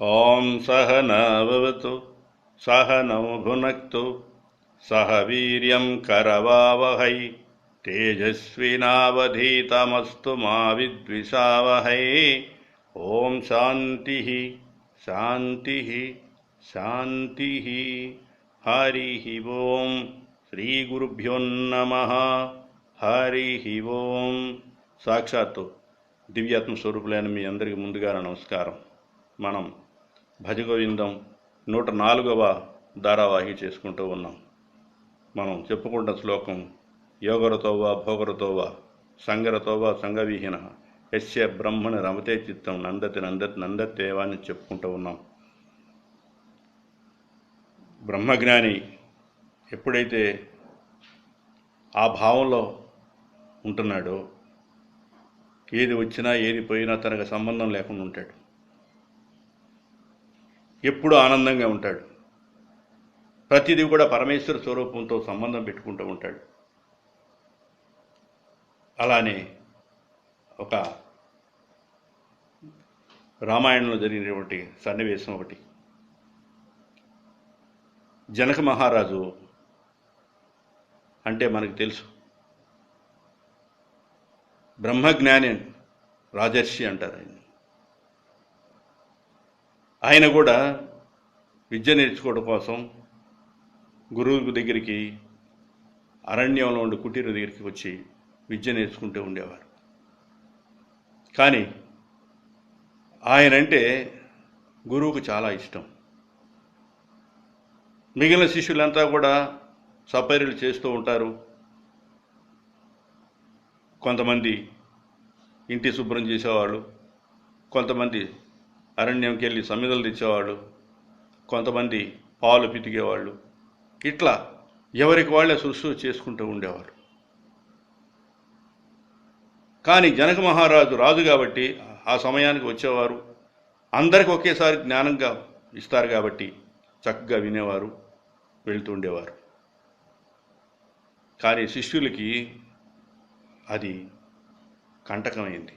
ॐ सह न भवतु सह नौ भुनक्तु सह वीर्यं करवावहै तेजस्विनावधीतमस्तु मा विद्विषावहै ॐ शान्तिः शान्तिः शान्तिः हरिः ॐ శ్రీగురుభ్యో నమ హరి ఓం సాక్షాత్తు దివ్యాత్మ స్వరూపులైన మీ అందరికీ ముందుగా నమస్కారం మనం భజగోవిందం నూట నాలుగవ ధారావాహి చేసుకుంటూ ఉన్నాం. మనం చెప్పుకుంటున్న శ్లోకం యోగరతోవా భోగరతోవా సంగరతోవా సంగవిహీన యస్య బ్రహ్మని రమతే చిత్తం నందతి నందతి నందతేవా అని చెప్పుకుంటూ ఉన్నాం. బ్రహ్మజ్ఞాని ఎప్పుడైతే ఆ భావంలో ఉంటున్నాడో ఏది వచ్చినా ఏది పోయినా తనకు సంబంధం లేకుండా ఉంటాడు. ఎప్పుడూ ఆనందంగా ఉంటాడు. ప్రతిదీ కూడా పరమేశ్వర స్వరూపంతో సంబంధం పెట్టుకుంటూ ఉంటాడు. అలానే ఒక రామాయణంలో జరిగినటువంటి సన్నివేశం ఒకటి. జనక మహారాజు అంటే మనకు తెలుసు. బ్రహ్మజ్ఞాని రాజర్షి అంటారు ఆయన ఆయన కూడా విద్య నేర్చుకోవడం కోసం గురువు దగ్గరికి అరణ్యంలో ఉండే కుటీర దగ్గరికి వచ్చి విద్య నేర్చుకుంటూ ఉండేవారు. కానీ ఆయనంటే గురువుకు చాలా ఇష్టం. మిగిలిన శిష్యులంతా కూడా సపర్యలు చేస్తూ ఉంటారు. కొంతమంది ఇంటి శుభ్రం చేసేవాళ్ళు కొంతమంది అరణ్యంకి వెళ్ళి సమిదలు తెచ్చేవాడు కొంతమంది పాలు పితికేవాళ్ళు. ఇట్లా ఎవరికి వాళ్ళే సృష్టి చేసుకుంటూ ఉండేవారు. కానీ జనక మహారాజు రాజు కాబట్టి ఆ సమయానికి వచ్చేవారు. అందరికి ఒకేసారి జ్ఞానంగా ఇస్తారు కాబట్టి చక్కగా వినేవారు వెళ్తూ ఉండేవారు. కానీ శిష్యులకి అది కంటకమైంది.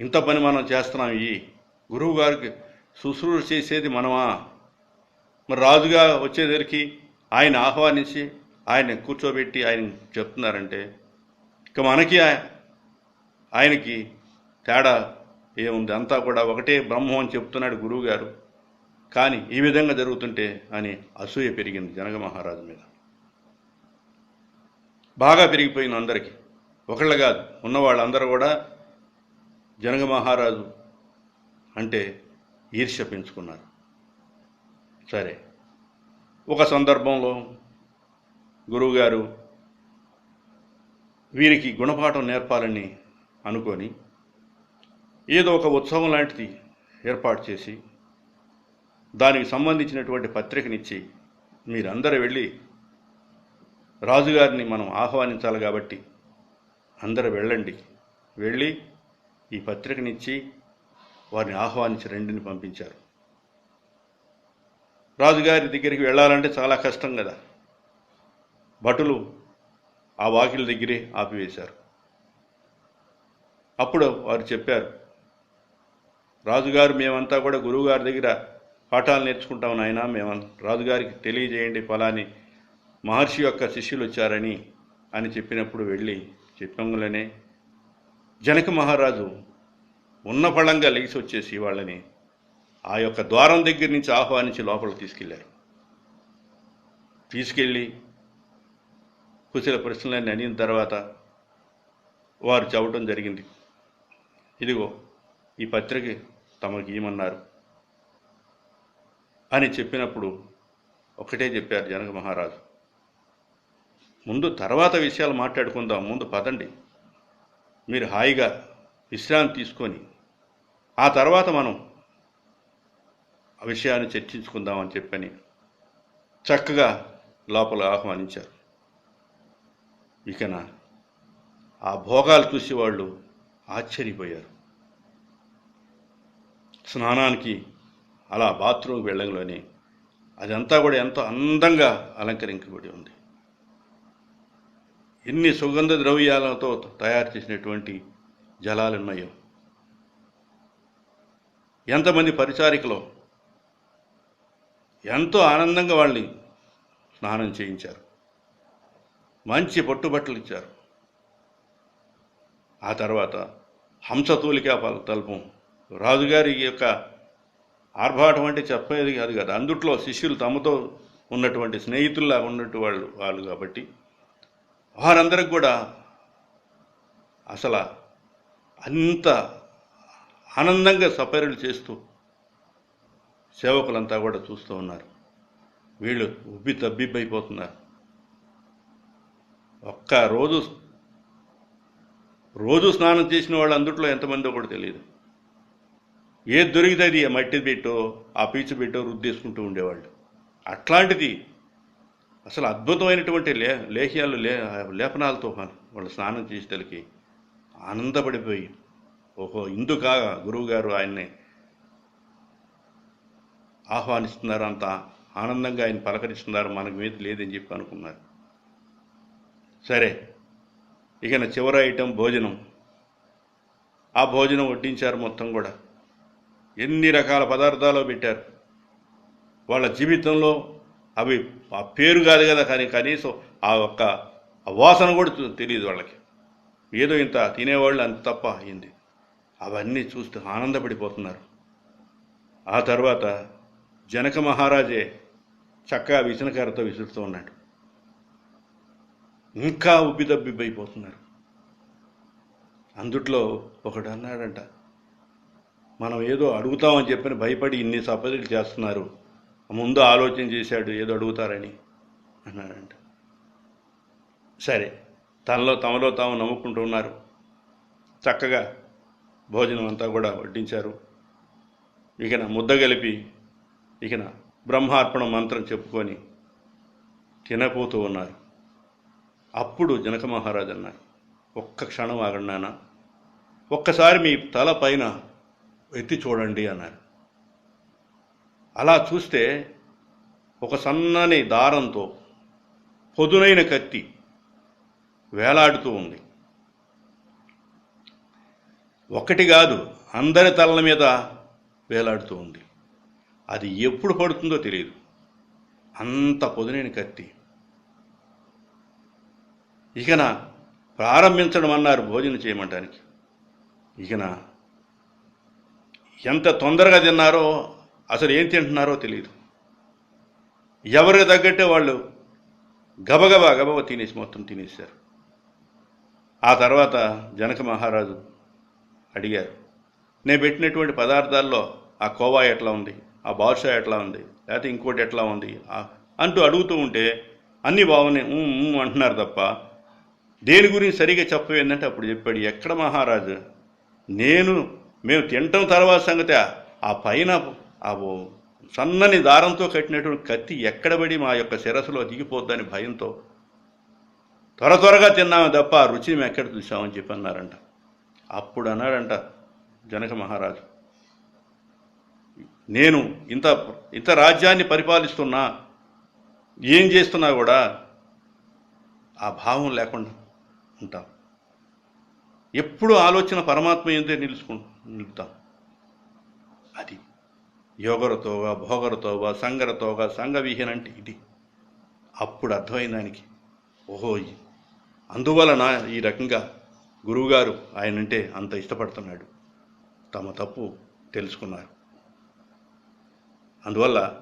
ఇంత పని మనం చేస్తున్నాం ఈ గురువు గారికి శుశ్రూష చేసేది మనమా? మరి రాజుగా వచ్చేసరికి ఆయన ఆహ్వానించి ఆయన కూర్చోబెట్టి ఆయన చెప్తున్నారంటే ఇక మనకి ఆయనకి తేడా ఏముంది? అంతా కూడా ఒకటే బ్రహ్మం అని చెప్తున్నాడు గురువు గారు. కానీ ఈ విధంగా జరుగుతుంటే అని అసూయ పెరిగింది జనగ మహారాజు మీద. బాగా పెరిగిపోయింది అందరికీ. ఒకళ్ళు కాదు ఉన్న వాళ్ళందరూ కూడా జనగ మహారాజు అంటే ఈర్ష్య పెంచుకున్నారు. సరే ఒక సందర్భంలో గురువుగారు వీరికి గుణపాఠం నేర్పాలని అనుకొని ఏదో ఒక ఉత్సవం లాంటిది ఏర్పాటు చేసి దానికి సంబంధించినటువంటి పత్రికనిచ్చి మీరందరూ వెళ్ళి రాజుగారిని మనం ఆహ్వానించాలి కాబట్టి అందరూ వెళ్ళండి. వెళ్ళి ఈ పత్రికనిచ్చి వారిని ఆహ్వానించి రెండిని పంపించారు. రాజుగారి దగ్గరికి వెళ్ళాలంటే చాలా కష్టం కదా. భటులు ఆ వాకిల దగ్గరే ఆపివేశారు. అప్పుడు వారు చెప్పారు రాజుగారు మేమంతా కూడా గురువుగారి దగ్గర పాఠాలు నేర్చుకుంటాం నాయన. మేము రాజుగారికి తెలియజేయండి ఫలాని. మహర్షి యొక్క శిష్యులు వచ్చారని అని చెప్పినప్పుడు వెళ్ళి చెప్పంగులనే జనక మహారాజు ఉన్న ఫలంగా లేచి వచ్చేసి వాళ్ళని ఆ యొక్క ద్వారం దగ్గర నుంచి ఆహ్వానించి లోపలికి తీసుకెళ్ళారు తీసుకెళ్ళి కుశల ప్రశ్నలన్నీ అడిగిన తర్వాత వారు చెప్పడం జరిగింది. ఇదిగో ఈ పత్రిక తమకి ఏమన్నారు అని చెప్పినప్పుడు ఒకటే చెప్పారు జనక మహారాజు. ముందు తర్వాత విషయాలు మాట్లాడుకుందాం ముందు పదండి. మీరు హాయిగా విశ్రాంతి తీసుకొని ఆ తర్వాత మనం ఆ విషయాన్ని చర్చించుకుందామని చెప్పని చక్కగా లోపల ఆహ్వానించారు. ఇకన ఆ భోగాలు చూసి వాళ్ళు ఆశ్చర్యపోయారు. స్నానానికి అలా బాత్రూమ్కి వెళ్ళంలోనే అదంతా కూడా ఎంతో అందంగా అలంకరించబడి ఉంది. ఎన్ని సుగంధ ద్రవ్యాలతో తయారు చేసినటువంటి జలాలు ఉన్నాయో. ఎంతమంది పరిచారికలు ఎంతో ఆనందంగా వాళ్ళని స్నానం చేయించారు. మంచి పట్టుబట్టలు ఇచ్చారు. ఆ తర్వాత హంసతూలికా తల్పం. రాజుగారి యొక్క ఆర్భాటం అంటే చెప్పేది కాదు కదా. అందుట్లో శిష్యులు తమతో ఉన్నటువంటి స్నేహితుల్లా ఉన్నట్టు వాళ్ళు వాళ్ళు కాబట్టి వారందరికి కూడా అసలు అంత ఆనందంగా సపర్యలు చేస్తూ సేవకులంతా కూడా చూస్తూ ఉన్నారు. వీళ్ళు ఉబ్బి తబ్బిబ్బైపోతున్నారు. ఒక్క రోజు రోజు స్నానం చేసిన వాళ్ళు అందుట్లో ఎంతమందో కూడా తెలియదు. ఏది దొరికితే అది ఆ మట్టి పెట్టో ఆ పీచు పెట్టో రుద్దేసుకుంటూ ఉండేవాళ్ళు. అట్లాంటిది అసలు అద్భుతమైనటువంటి లే లేహ్యాలు లే లేపనాలతో వాళ్ళు స్నానం చేసేటలకి ఆనందపడిపోయి ఓహో ఇందుకా గురువుగారు ఆయన్ని ఆహ్వానిస్తున్నారు అంత ఆనందంగా ఆయన పలకరిస్తున్నారు మనకు మీద లేదని చెప్పి అనుకున్నారు. సరే ఇక నా చివరి ఐటెం భోజనం. ఆ భోజనం వడ్డించారు మొత్తం కూడా. ఎన్ని రకాల పదార్థాలు పెట్టారు. వాళ్ళ జీవితంలో అవి ఆ పేరు కాదు కదా కానీ కనీసం ఆ ఒక్క ఆ వాసన కూడా తెలియదు వాళ్ళకి. ఏదో ఇంత తినేవాళ్ళు అంత తప్ప అయింది. అవన్నీ చూస్తూ ఆనందపడిపోతున్నారు. ఆ తర్వాత జనక మహారాజే చక్కగా విసనకారతో విసురుతూ ఉన్నాడు. ఇంకా ఉబ్బిదబ్బిబ్బైపోతున్నారు. అందుట్లో ఒకడు అన్నాడంట మనం ఏదో అడుగుతామని చెప్పని భయపడి ఇన్ని సపదలు చేస్తున్నారు. ముందు ఆలోచన చేశాడు ఏదో అడుగుతారని అన్నాడంట. సరే తనలో తమలో తాము నమ్ముకుంటూ ఉన్నారు. చక్కగా భోజనం అంతా కూడా వడ్డించారు. ఇకన ముద్ద కలిపి ఇకన బ్రహ్మార్పణ మంత్రం చెప్పుకొని తినపోతూ ఉన్నారు. అప్పుడు జనక మహారాజు అన్నారు ఒక్క క్షణం ఆగండి నాన్న ఒక్కసారి మీ తల పైన ఎత్తి చూడండి అన్నారు. అలా చూస్తే ఒక సన్నని దారంతో పొదునైన కత్తి వేలాడుతూ ఉంది. ఒకటి కాదు అందరి తలల మీద వేలాడుతూ ఉంది. అది ఎప్పుడు పడుతుందో తెలియదు. అంత పొదునైన కత్తి. ఇకన ప్రారంభించడం అన్నారు భోజనం చేయమంటానికి. ఇకన ఎంత తొందరగా తిన్నారో అసలు ఏం తింటున్నారో తెలియదు ఎవరికి తగ్గట్టే వాళ్ళు గబగబా గబగబా తినేసి మొత్తం తినేశారు. ఆ తర్వాత జనక మహారాజు అడిగారు నేను పెట్టినటువంటి పదార్థాల్లో ఆ కోవా ఎట్లా ఉంది? ఆ బాదుషా ఎట్లా ఉంది? లేకపోతే ఇంకోటి ఎట్లా ఉంది? ఆ- అంటూ అడుగుతూ ఉంటే అన్నీ బాగున్నాయి. అంటున్నారు తప్ప దేని గురించి సరిగా చెప్పవేందంటే అప్పుడు చెప్పాడు ఎక్కడ మహారాజు? నేను మేము తినటం తర్వాత సంగతి. ఆ పైన ఆ సన్నని దారంతో కట్టినటువంటి కత్తి ఎక్కడబడి మా యొక్క శిరస్సులో దిగిపోద్దని భయంతో త్వర త్వరగా తిన్నామే తప్ప ఆ రుచిని మేము ఎక్కడ చూసామని చెప్పి అన్నారంట. అప్పుడు అన్నాడంట జనక మహారాజు నేను ఇంత ఇంత రాజ్యాన్ని పరిపాలిస్తున్నా ఏం చేస్తున్నా కూడా ఆ భావం లేకుండా ఉంటాం. ఎప్పుడు ఆలోచన పరమాత్మ ఏందో నిలుచుకు నిలుపుతాం. యోగరతోగా భోగరతోగా సంగరతోగా సంగవిహీన అంటే ఇది. అప్పుడు అర్థమైన దానికి ఓహో ఈ- అందువలన ఈ రకంగా గురువుగారు ఆయనంటే అంత ఇష్టపడుతున్నాడు. తమ తప్పు తెలుసుకున్నారు. అందువల్ల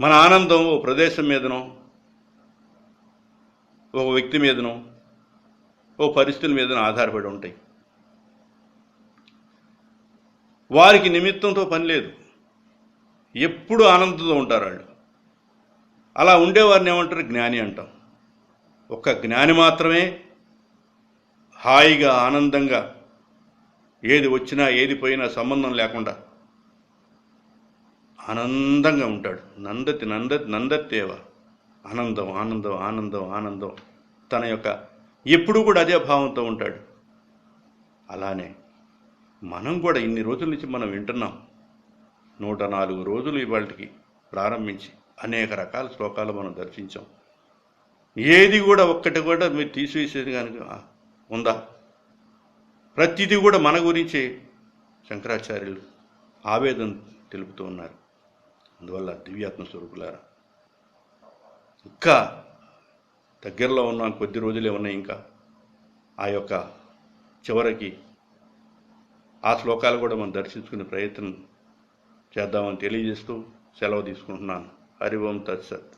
మన ఆనందం ఓ ప్రదేశం మీదనో ఒక వ్యక్తి మీదనో ఓ పరిస్థితుల మీదనో ఆధారపడి ఉంటాయి. వారికి నిమిత్తంతో పని లేదు. ఎప్పుడు ఆనందంతో ఉంటారు వాళ్ళు. అలా ఉండేవారిని ఏమంటారు? జ్ఞాని అంటాం. ఒక్క జ్ఞాని మాత్రమే హాయిగా ఆనందంగా ఏది వచ్చినా ఏది పోయినా సంబంధం లేకుండా ఆనందంగా ఉంటాడు. నందతి నందతి నందత్తేవ. ఆనందం ఆనందం ఆనందం ఆనందం. తన యొక్క ఎప్పుడు కూడా అదే భావంతో ఉంటాడు. అలానే మనం కూడా ఇన్ని రోజుల నుంచి మనం వింటున్నాం. నూట నాలుగు రోజులు ఇవాళకి ప్రారంభించి అనేక రకాల శ్లోకాలు మనం దర్శించాం. ఏది కూడా ఒక్కటి కూడా మీరు తీసివేసేది కనుక ఉందా? ప్రతిదీ కూడా మన గురించి శంకరాచార్యులు ఆవేదన తెలుపుతూ ఉన్నారు. అందువల్ల దివ్యాత్మ స్వరూపులారా ఇంకా దగ్గరలో ఉన్న కొద్ది రోజులే ఉన్నాయి ఇంకా ఆ యొక్క చివరికి ఆ శ్లోకాలు కూడా మనం దర్శించుకునే ప్రయత్నం చేద్దామని తెలియజేస్తూ సెలవు తీసుకుంటున్నాను. హరి ఓం తత్సత్.